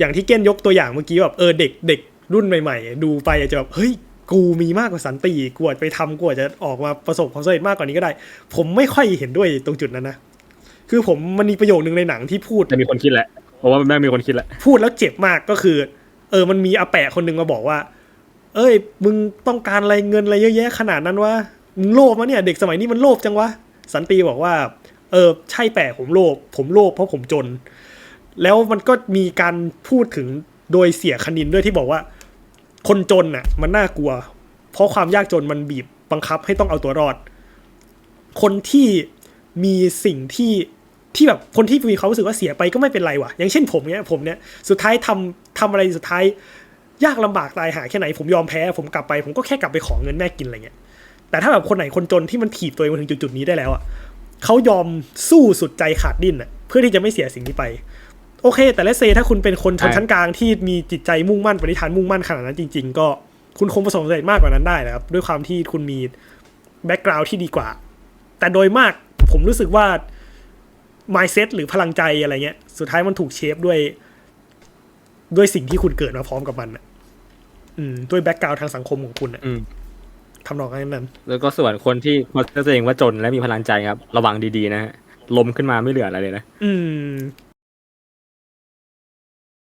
อย่างที่เก้นยกตัวอย่างเมื่อกี้แบบเออเด็กเด็กรุ่นใหม่ ๆ ดูไปอาจจะแบบเฮ้ยกูมีมากกว่าสันติกูอาจไปทำกูอาจจะออกมาประสบความสำเร็จมากกว่านี้ก็ได้ ผมไม่ค่อยเห็นด้วยตรงจุดนั้นนะคือผมมันมีประโยคนึงในหนังที่พูดจะมีคนคิดแหละเพราะว่าแม่งมีคนคิดแหละพูดแล้วเจ็บมากก็คือ เออมันมีอาแปะคนหนึ่งมาบอกว่า เอ้ย มึงต้องการอะไรเงินอะไรเยอะแยะขนาดนั้นวะมึงโลภมะเนี่ย เด็กสมัยนี้มันโลภจังวะสันติบอกว่า เออใช่แปะผมโลภผมโลภเพราะผมจน แล้วมันก็มีการพูดถึงโดยเสียคณินด้วยที่บอกว่า คนจนน่ะ มันน่ากลัว เพราะความยากจนมันบีบบังคับให้ต้องเอาตัวรอด คนที่มีสิ่งที่ที่แบบคนที่มีความรู้สึกว่าเสียไปก็ไม่เป็นไรว่ะ อย่างเช่นผมเนี้ยผมเนี้ยสุดท้ายทำทำอะไรสุดท้าย ยากลำบากตายหาแค่ไหนผมยอมแพ้ ผมกลับไป ผมก็แค่กลับไปขอเงินแม่กินอะไรเงี้ยแต่ถ้าแบบคนไหนคนจนที่มันถีบตัวเองมาถึงจุดๆนี้ได้แล้วอะเขายอมสู้สุดใจขาดดิ้นอะเพื่อที่จะไม่เสียสิ่งนี้ไป โอเค แต่เลสเซถ้าคุณเป็นคนชนชั้นกลางที่มีจิตใจมุ่งมั่นปณิธานมุ่งมั่นขนาดนั้นจริง ๆ ก็คุณคงประสบความสำเร็จมากกว่านั้นได้นะครับ ด้วยความที่คุณมีแบ็กกราวด์ที่ดีกว่า แต่โดยมากผมรู้สึกว่า mindset หรือพลังใจอะไรเงี้ย สุดท้ายมันถูกเชฟด้วย ด้วยสิ่งที่คุณเกิดมาพร้อมกับมันอะอืมด้วยแบ็กกราวด์ทางสังคมของคุณอะอืมทำนองนั้น แล้วก็ส่วนคนที่พอตัวเองว่าจนและมีพลังใจครับ ระวังดีๆนะฮะลมขึ้นมาไม่เหลืออะไรเลยนะ อืม